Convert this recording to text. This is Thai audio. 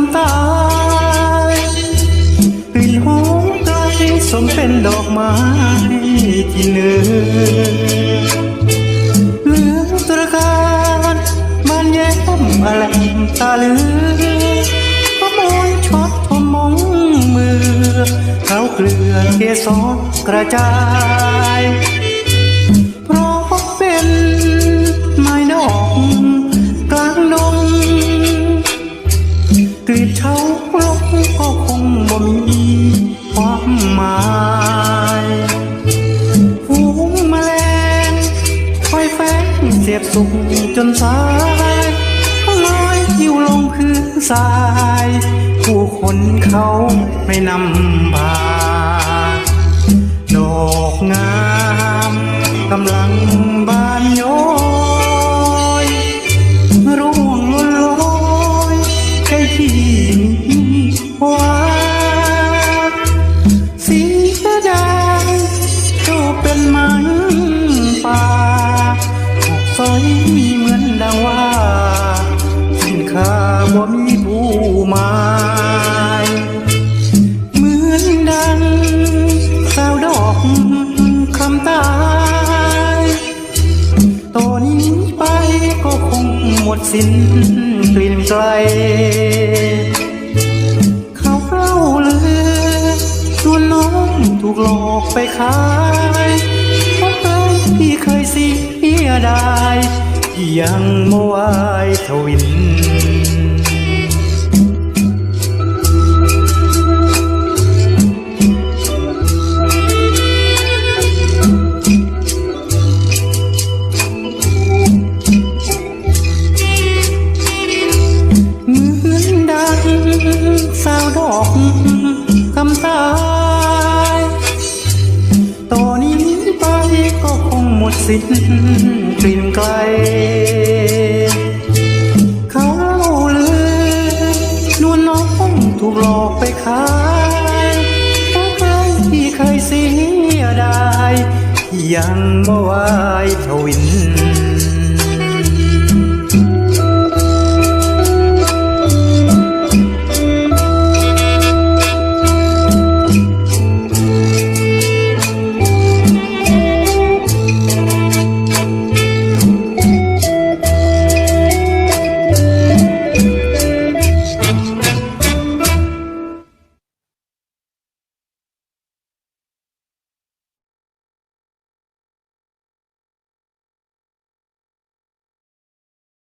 ำตายกลิ่นหอมกลสมเป็นดอกไม้ที่เนื้อเหลืองตระการมันแย้มอะไรตาเลือขโมยชดพมงมือเขาเกลือเกสรกระจายเพราะเป็น เสียบสุขจนสายลอยอยู่ลงพื้นทราย ผู้คนเขาไม่นำพาดอกงามกำลังบานย้อยรู้ ดสิ้นกลิ่นไกลเขาเล่าลือตัวน้องถูกหลอกไปขายเพราะใคยพี่เคยเสียดายที่ยังไม่ไหวทวิน ดอกคำตายตอนนี้ไปก็คงหมดสิ้นกลิ่นไกล เขาเลือนวลน้องถูกหลอกไปขายเพราะเคยที่เคยเสียดายยังบ่ไหวทวิน